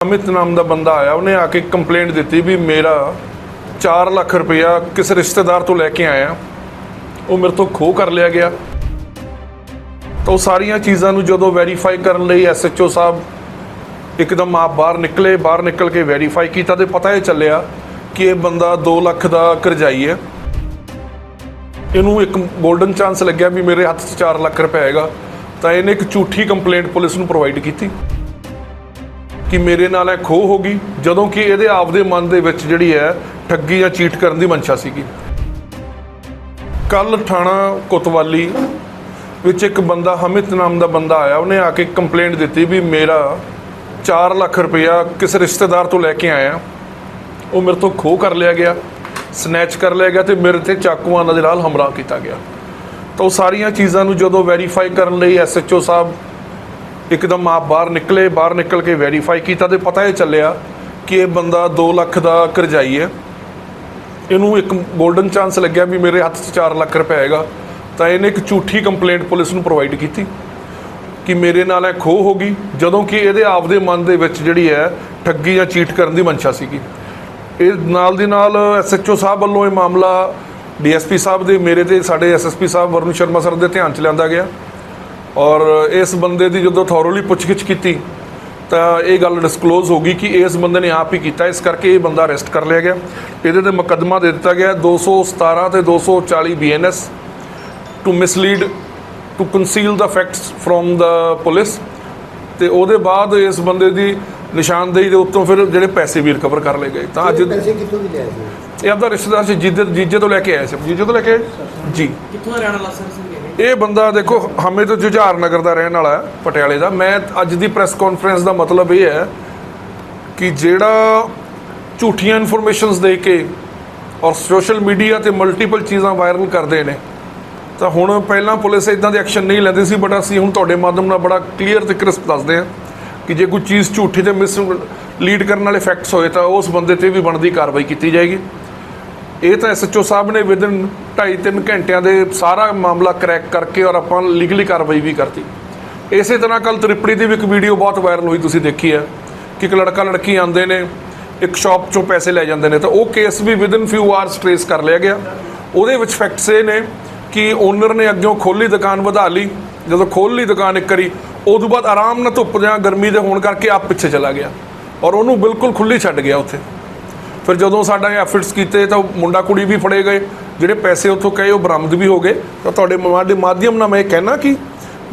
ਅਮਿਤ ਨਾਮ ਦਾ ਬੰਦਾ ਆਇਆ, ਉਹਨੇ ਆ ਕੇ ਕੰਪਲੇਂਟ ਦਿੱਤੀ ਵੀ ਮੇਰਾ 4 ਲੱਖ ਰੁਪਇਆ ਕਿਸੇ ਰਿਸ਼ਤੇਦਾਰ ਤੋਂ ਲੈ ਕੇ ਆਇਆ। ਉਹ ਮੇਰੇ ਤੋਂ ਖੋਹ ਕਰ ਲਿਆ ਗਿਆ। ਤਾਂ ਉਹ ਸਾਰੀਆਂ ਚੀਜ਼ਾਂ ਨੂੰ ਜਦੋਂ ਵੈਰੀਫਾਈ ਕਰਨ ਲਈ ਐਸਐਚਓ ਸਾਹਿਬ ਇੱਕਦਮ ਆਪ ਬਾਹਰ ਨਿਕਲੇ, ਬਾਹਰ ਨਿਕਲ ਕੇ ਵੈਰੀਫਾਈ ਕੀਤਾ ਤੇ ਪਤਾ ਇਹ ਚੱਲਿਆ ਕਿ ਇਹ ਬੰਦਾ 2 ਲੱਖ ਦਾ ਕਰਜ਼ਾਈ ਹੈ। ਇਹਨੂੰ ਇੱਕ 골ਡਨ ਚਾਂਸ ਲੱਗਿਆ ਵੀ ਮੇਰੇ ਹੱਥ 'ਚ 4 ਲੱਖ ਰੁਪਏ ਹੈਗਾ। ਤਾਂ ਇਹਨੇ ਇੱਕ ਝੂਠੀ ਕੰਪਲੇਂਟ ਪੁਲਿਸ ਨੂੰ ਪ੍ਰੋਵਾਈਡ ਕੀਤੀ। ਕਿ ਮੇਰੇ ਨਾਲ ਇਹ ਖੋਹ ਹੋ ਗਈ, ਜਦੋਂ ਕਿ ਇਹਦੇ ਆਪਦੇ ਮਨ ਦੇ ਵਿੱਚ ਜਿਹੜੀ ਹੈ, ਠੱਗੀ ਜਾਂ ਚੀਟ ਕਰਨ ਦੀ ਮਨਸ਼ਾ ਸੀਗੀ। ਕੱਲ ਥਾਣਾ ਕੋਤਵਾਲੀ ਵਿੱਚ ਇੱਕ ਬੰਦਾ, ਹਮਿਤ ਨਾਮ ਦਾ ਬੰਦਾ ਆਇਆ, ਉਹਨੇ ਆ ਕੇ ਕੰਪਲੇਂਟ ਦਿੱਤੀ ਵੀ ਮੇਰਾ 4 ਲੱਖ ਰੁਪਇਆ ਕਿਸੇ ਰਿਸ਼ਤੇਦਾਰ ਤੋਂ ਲੈ ਕੇ ਆਇਆ। ਉਹ ਮੇਰੇ ਤੋਂ ਖੋਹ ਕਰ ਲਿਆ ਗਿਆ, ਸਨੈਚ ਕਰ ਲਿਆ ਗਿਆ ਤੇ ਮੇਰੇ ਤੇ ਚਾਕੂਆਂ ਦੇ ਨਾਲ ਹਮਲਾ ਕੀਤਾ ਗਿਆ। ਤਾਂ ਉਹ ਸਾਰੀਆਂ ਚੀਜ਼ਾਂ ਨੂੰ ਜਦੋਂ ਵੈਰੀਫਾਈ ਕਰਨ ਲਈ ਐਸਐਚਓ ਸਾਹਿਬ ਇੱਕਦਮ ਆਪ ਬਾਹਰ ਨਿਕਲੇ, ਬਾਹਰ ਨਿਕਲ ਕੇ ਵੈਰੀਫਾਈ ਕੀਤਾ ਤੇ ਪਤਾ ਇਹ ਚੱਲਿਆ ਕਿ ਇਹ ਬੰਦਾ 2 ਲੱਖ ਦਾ ਕਰਜ਼ਾਈ ਹੈ। ਇਹਨੂੰ ਇੱਕ 골ਡਨ ਚਾਂਸ ਲੱਗਿਆ ਵੀ ਮੇਰੇ ਹੱਥ 'ਚ 4 ਲੱਖ ਰੁਪਏ ਹੈਗਾ। ਤਾਂ ਇਹਨੇ ਇੱਕ ਝੂਠੀ ਕੰਪਲੇਂਟ ਪੁਲਿਸ ਨੂੰ ਪ੍ਰੋਵਾਈਡ ਕੀਤੀ ਕਿ ਮੇਰੇ ਨਾਲ ਇਹ ਖੋਹ ਹੋ ਗਈ, ਜਦੋਂ ਕਿ ਇਹਦੇ ਆਪਦੇ ਮਨ ਦੇ ਵਿੱਚ ਜਿਹੜੀ ਹੈ ਠੱਗੀ ਜਾਂ ਚੀਟ ਕਰਨ ਦੀ ਮਨਸ਼ਾ ਸੀਗੀ। ਇਹ ਨਾਲ ਦੀ ਨਾਲ ਐਸਐਚਓ ਸਾਹਿਬ ਵੱਲੋਂ ਇਹ ਮਾਮਲਾ ਡੀਐਸਪੀ ਸਾਹਿਬ ਦੇ, ਮੇਰੇ ਤੇ ਸਾਡੇ ਐਸਐਸਪੀ ਸਾਹਿਬ ਵਰੁਣ ਸ਼ਰਮਾ ਸਰ ਦੇ ਧਿਆਨ ਚ ਲਿਆਂਦਾ ਗਿਆ। ਔਰ ਇਸ ਬੰਦੇ ਦੀ ਜਦੋਂ ਥੋਰੋਲੀ ਪੁੱਛਗਿੱਛ ਕੀਤੀ ਤਾਂ ਇਹ ਗੱਲ ਡਿਸਕਲੋਜ਼ ਹੋ ਗਈ ਕਿ ਇਸ ਬੰਦੇ ਨੇ ਆਪ ਹੀ ਕੀਤਾ। ਇਸ ਕਰਕੇ ਇਹ ਬੰਦਾ ਅਰੈਸਟ ਕਰ ਲਿਆ ਗਿਆ। ਇਹਦੇ ਤੇ ਮੁਕੱਦਮਾ ਦੇ ਦਿੱਤਾ ਗਿਆ 217 ਤੇ 240 B N S to mislead to conceal the facts from the police ਤੇ ਉਹਦੇ ਬਾਅਦ ਇਸ ਬੰਦੇ ਦੀ ਨਿਸ਼ਾਨਦੇਹੀ ਦੇ ਉੱਤੋਂ ਫਿਰ ਜਿਹੜੇ ਪੈਸੇ ਵੀ ਰਿਕਵਰ ਕਰ ਲਏ ਗਏ। ਤਾਂ ਅੱਜ ਪੈਸੇ ਕਿੱਥੋਂ ਵੀ ਲਿਆਏ ਸੀ? ਇਹ ਆਪਦਾ ਰਿਸ਼ਤੇਦਾਰ ਸੀ ਜੀਜੇ ਜੀਜੇ ਤੋਂ ਲੈ ਕੇ ਆਇਆ ਸੀ। ਜੀਜੇ ਤੋਂ ਲੈ ਕੇ ਆਏ? ਜੀ। ਕਿੱਥੋਂ ਦਾ ਰਹਿਣ ਵਾਲਾ ਸਰ ਸੀ? ਇਹ ਬੰਦਾ ਦੇਖੋ, ਹਮੇ ਤੋਂ ਜੁਝਾਰ ਨਗਰ ਦਾ ਰਹਿਣ ਵਾਲਾ ਹੈ, ਪਟਿਆਲੇ ਦਾ। ਮੈਂ ਅੱਜ ਦੀ ਪ੍ਰੈਸ ਕਾਨਫਰੰਸ ਦਾ ਮਤਲਬ ਇਹ ਹੈ ਕਿ ਜਿਹੜਾ ਝੂਠੀਆਂ ਇਨਫੋਰਮੇਸ਼ਨਸ ਦੇ ਕੇ ਔਰ ਸੋਸ਼ਲ ਮੀਡੀਆ ਤੇ ਮਲਟੀਪਲ ਚੀਜ਼ਾਂ ਵਾਇਰਲ ਕਰਦੇ ਨੇ, ਤਾਂ ਹੁਣ ਪਹਿਲਾਂ ਪੁਲਿਸ ਇਦਾਂ ਦੇ ਐਕਸ਼ਨ ਨਹੀਂ ਲੈਂਦੀ ਸੀ ਬਟ ਅਸੀਂ ਹੁਣ ਤੁਹਾਡੇ ਮਾਧਿਅਮ ਨਾਲ ਬੜਾ ਕਲੀਅਰ ਤੇ ਕ੍ਰਿਸਪ ਦੱਸਦੇ ਹਾਂ ਕਿ ਜੇ ਕੋਈ ਚੀਜ਼ ਝੂਠੀ ਤੇ ਮਿਸ ਲੀਡ ਕਰਨ ਵਾਲੇ ਫੈਕਟਸ ਹੋਏ, ਤਾਂ ਉਸ ਬੰਦੇ ਤੇ ਵੀ ਬਣਦੀ ਕਾਰਵਾਈ ਕੀਤੀ ਜਾਏਗੀ। ਇਹ ਤਾਂ ਐਸਐਚਓ ਸਾਹਿਬ ਨੇ ਵਿਦਨ 2.5-3 ਘੰਟਿਆਂ ਦੇ ਸਾਰਾ ਮਾਮਲਾ ਕਰੈਕ ਕਰਕੇ ਔਰ ਆਪਾਂ ਲੀਗਲੀ ਕਾਰਵਾਈ ਵੀ ਕਰਤੀ। ਇਸੇ ਤਰ੍ਹਾਂ ਕੱਲ ਤ੍ਰਿਪੜੀ ਦੀ ਵੀ ਇੱਕ ਵੀਡੀਓ ਬਹੁਤ ਵਾਇਰਲ ਹੋਈ, ਤੁਸੀਂ ਦੇਖੀ ਹੈ ਕਿ ਇੱਕ ਲੜਕਾ ਲੜਕੀ ਆਉਂਦੇ ਨੇ, ਇੱਕ ਸ਼ਾਪ ਚੋਂ ਪੈਸੇ ਲੈ ਜਾਂਦੇ ਨੇ, ਤਾਂ ਉਹ ਕੇਸ ਵੀ ਵਿਦਨ ਫਿਊ ਆਵਰਸ ਟ੍ਰੇਸ ਕਰ ਲਿਆ ਗਿਆ। ਉਹਦੇ ਵਿੱਚ ਫੈਕਟਸ ਇਹ ਨੇ ਕਿ ਓਨਰ ਨੇ ਅੱਗੋਂ ਖੋਲੀ ਦੁਕਾਨ ਵਧਾ ਲਈ। ਜਦੋਂ ਖੋਲ ਲਈ ਦੁਕਾਨ ਇੱਕ ਵਾਰੀ ਤੋਂ ਬਾਅਦ ਆਰਾਮ ਨਾਲ ਧੁੱਪ ਜਾਂ ਗਰਮੀ ਦੇ ਹੋਣ ਕਰਕੇ ਆਪ ਪਿੱਛੇ ਚਲਾ ਗਿਆ। ਔਰ ਉਹਨੂੰ ਬਿਲਕੁਲ ਖੁੱਲੀ ਛੱਡ ਗਿਆ ਉੱਥੇ। ਫਿਰ ਜਦੋਂ ਸਾਡਾ ਐਫਰਟਸ ਕੀਤੇ ਤਾਂ ਮੁੰਡਾ ਕੁੜੀ ਵੀ ਫੜੇ ਗਏ ਜਿਹੜੇ ਪੈਸੇ ਉੱਥੋਂ ਕਹੇ ਉਹ ਬਰਾਮਦ ਵੀ ਹੋ ਗਏ। ਤਾਂ ਤੁਹਾਡੇ ਦੇ ਮਾਧਿਅਮ ਨਾਲ ਮੈਂ ਇਹ ਕਹਿਣਾ ਕਿ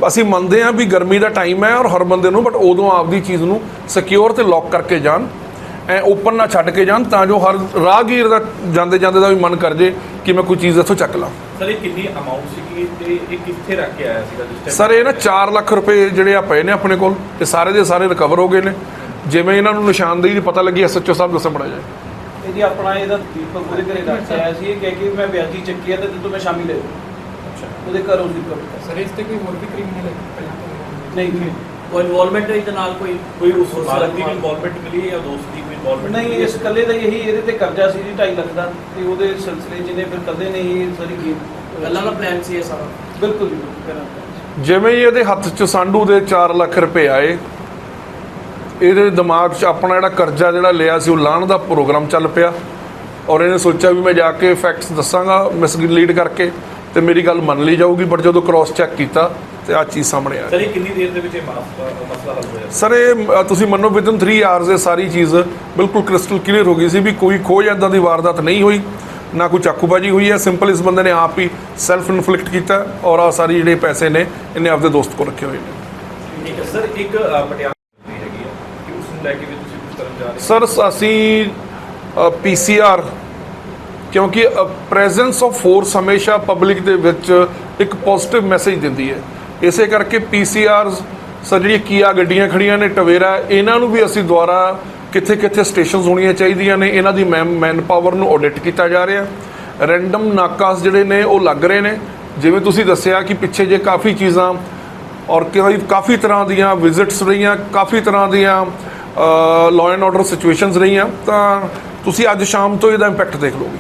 ਅਸੀਂ ਮੰਨਦੇ ਹਾਂ ਵੀ ਗਰਮੀ ਦਾ ਟਾਈਮ ਹੈ ਔਰ ਹਰ ਬੰਦੇ ਨੂੰ ਬਟ ਉਦੋਂ ਆਪਦੀ ਚੀਜ਼ ਨੂੰ ਸਿਕਿਉਰ ਤੇ ਲੌਕ ਕਰਕੇ ਜਾਣ ਐ ਓਪਨ ਨਾ ਛੱਡ ਕੇ ਜਾਣ ਤਾਂ ਜੋ ਹਰ ਰਾਹਗੀਰ ਦਾ ਜਾਂਦੇ ਜਾਂਦੇ ਦਾ ਵੀ ਮਨ ਕਰ ਜੇ ਕਿ ਮੈਂ ਕੋਈ ਚੀਜ਼ ਇੱਥੋਂ ਚੱਕ ਲਾਂ। ਸਰ ਇਹ ਕਿੰਨੀ ਅਮਾਉਂਟ ਸੀਗੀ ਤੇ ਇਹ ਕਿੱਥੇ ਰੱਖ ਕੇ ਆਇਆ ਸੀਗਾ ਜਿਸ ਟਾਈਮ ਸਰ ਇਹ ਨਾ 4 ਲੱਖ ਰੁਪਏ ਜਿਹੜੇ ਆ ਪਏ ਨੇ ਆਪਣੇ ਕੋਲ ਇਹ ਸਾਰੇ ਦੇ ਸਾਰੇ ਰਿਕਵਰ ਹੋ ਗਏ ਨੇ। ਜਿਵੇਂ ਇਹਨਾਂ ਨੂੰ ਨਿਸ਼ਾਨਦੇਹੀ ਦੀ ਪਤਾ ਲੱਗੀ ਐਸਐਚਓ ਸਾਹਿਬ ਦੱਸਣ ਬੜਾ ਜਾਏ ਇਹ ਜੀ ਆਪਣਾ ਇਹਦਾ ਦੀਪਕ ਉਹਦੇ ਘਰੇ ਕੇ ਆਇਆ ਸੀ ਇਹ ਕਹਿ ਕੇ ਮੈਂ ਵਿਆਜੀ ਚੱਕੀ ਆ ਤੇ ਤੂੰ ਮੈਂ ਸ਼ਾਮੀ ਲੈ ਜਾਊਂ। ਉਹਦੇ ਘਰੋਂ ਕਵਿਤਾ ਸਰ ਇਸ ਤੇ ਕੋਈ ਹੋਰ ਵੀ ਕ੍ਰਿਮੀਨਲ ਪਹਿਲਾਂ ਤੋਂ ਨਹੀਂ ਨਹੀਂ। ਕੋਈ ਇਨਵੋਲਵਮੈਂਟ ਹੈ ਇਹਦੇ ਨਾਲ? ਕੋਈ ਕੋਈ ਉਸ ਮਾਲਕ ਦੀ ਇਨਵੋਲਵਮੈਂਟ ਮਿਲੀ ਹੈ ਜਾਂ ਦੋਸਤ ਦੀ ਕੋਈ ਇਨਵੋਲਵਮੈਂਟ ਨਹੀਂ ਇਸ ਕੱਲੇ ਦਾ ਇਹੀ ਇਹਦੇ ਤੇ ਕਰਜ਼ਾ ਸੀ ਜੀ 2.5 ਲੱਖ ਦਾ। ਤੇ ਉਹਦੇ ਸਿਲਸਿਲੇ ਜਿਹਨੇ ਫਿਰ ਕੱਲੇ ਨੇ ਹੀ ਸਾਰੀ ਗੇਮ ਪਹਿਲਾਂ ਦਾ ਪਲਾਨ ਸੀ ਇਹ ਸਾਰਾ? ਬਿਲਕੁਲ ਜੀ। ਕਰਾਂ ਜਿਵੇਂ ਹੀ ਇਹਦੇ ਹੱਥ 'ਚ ਸਾਂਢੂ ਦੇ 4 ਲੱਖ ਰੁਪਏ ਆਏ ਇਹਦੇ ਦਿਮਾਗ 'ਚ ਆਪਣਾ ਜਿਹੜਾ ਕਰਜ਼ਾ ਜਿਹੜਾ ਲਿਆ ਸੀ ਉਹ ਲਾਣ ਦਾ ਪ੍ਰੋਗਰਾਮ ਚੱਲ ਪਿਆ। ਔਰ ਇਹਨੇ ਸੋਚਿਆ ਵੀ ਮੈਂ ਜਾ ਕੇ ਫੈਕਟਸ ਦੱਸਾਂਗਾ ਮਿਸਲੀਡ ਕਰਕੇ ਤੇ ਮੇਰੀ ਗੱਲ ਮੰਨ ਲਈ ਜਾਊਗੀ ਬਟ ਜਦੋਂ ਕ੍ਰਾਸ ਚੈੱਕ ਕੀਤਾ ਤੇ ਆ ਚੀਜ਼ ਸਾਹਮਣੇ ਆ ਸਰ ਇਹ ਕਿੰਨੀ ਦੇਰ ਦੇ ਵਿੱਚ ਇਹ ਮਾਸ- ਮਸਲਾ ਹੱਲ ਹੋਇਆ? ਸਰ ਇਹ ਤੁਸੀਂ ਮੰਨੋ ਵਿਦਨ 3 ਆਵਰਸ ਇਹ ਸਾਰੀ ਚੀਜ਼ ਬਿਲਕੁਲ ਕ੍ਰਿਸਟਲ ਕਲੀਅਰ ਹੋ ਗਈ ਸੀ ਵੀ ਕੋਈ ਖੋਜ ਇਦਾਂ ਦੀ ਵਾਰਦਾਤ ਨਹੀਂ ਹੋਈ ਨਾ ਕੋਈ ਚਾਕੂਬਾਜੀ ਹੋਈ ਹੈ। ਸਿੰਪਲ ਇਸ ਬੰਦੇ ਨੇ ਆਪ ਹੀ ਸੈਲਫ ਇਨਫਲਿਕਟ ਕੀਤਾ ਔਰ ਆ ਸਾਰੀ ਜਿਹੜੇ ਪੈਸੇ ਨੇ ਇਹਨੇ ਆਪਦੇ ਦੋਸਤ ਕੋਲ ਰੱਖੇ ਹੋਏ ਨੇ। ਠੀਕ ਹੈ ਸਰ ਇੱਕ ਪਟਿਆਲਾ ਨੂੰ ਲੈ ਕੇ ਵੀ ਤੁਸੀਂ ਕੁਝ ਕਰਨ ਜਾ ਰਹੇ ਹੋ? ਸਰ ਅਸੀਂ ਪੀਸੀਆਰ ਕਿਉਂਕਿ ਪ੍ਰੈਜ਼ੈਂਸ ਆਫ ਫੋਰਸ ਹਮੇਸ਼ਾ ਪਬਲਿਕ ਦੇ ਵਿੱਚ ਇੱਕ ਪੋਜ਼ਿਟਿਵ ਮੈਸੇਜ ਦਿੰਦੀ ਹੈ। ਇਸੇ ਕਰਕੇ ਪੀਸੀਆਰ ਸਰ ਜਿਹੜੀਆਂ ਕੀਆ ਗੱਡੀਆਂ ਖੜੀਆਂ ਨੇ ਟਵੇਰਾ ਇਹਨਾਂ ਨੂੰ ਵੀ ਅਸੀਂ ਦੁਆਰਾ ਕਿੱਥੇ ਕਿੱਥੇ ਸਟੇਸ਼ਨਸ ਹੋਣੀਆਂ ਚਾਹੀਦੀਆਂ ਨੇ, ਇਹਨਾਂ ਦੀ ਮੈਨ ਪਾਵਰ ਨੂੰ ਆਡਿਟ ਕੀਤਾ ਜਾ ਰਿਹਾ। ਰੈਂਡਮ ਨਾਕਾਸ ਜਿਹੜੇ ਨੇ, ਉਹ ਲੱਗ ਰਹੇ ਨੇ। ਜਿਵੇਂ ਤੁਸੀਂ ਦੱਸਿਆ ਕਿ ਪਿੱਛੇ ਜੇ ਕਾਫੀ ਚੀਜ਼ਾਂ ਔਰ ਕਈ ਕਾਫੀ ਤਰ੍ਹਾਂ ਦੀਆਂ ਵਿਜ਼ਿਟਸ ਰਹੀਆਂ, ਕਾਫੀ ਤਰ੍ਹਾਂ ਦੀਆਂ ਲਾਅ ਐਂਡ ਆਰਡਰ ਸਿਚੁਏਸ਼ਨਸ ਰਹੀਆਂ ਤਾਂ ਤੁਸੀਂ ਅੱਜ ਸ਼ਾਮ ਤੋਂ ਇਹਦਾ ਇੰਪੈਕਟ ਦੇਖ ਲਓਗੇ।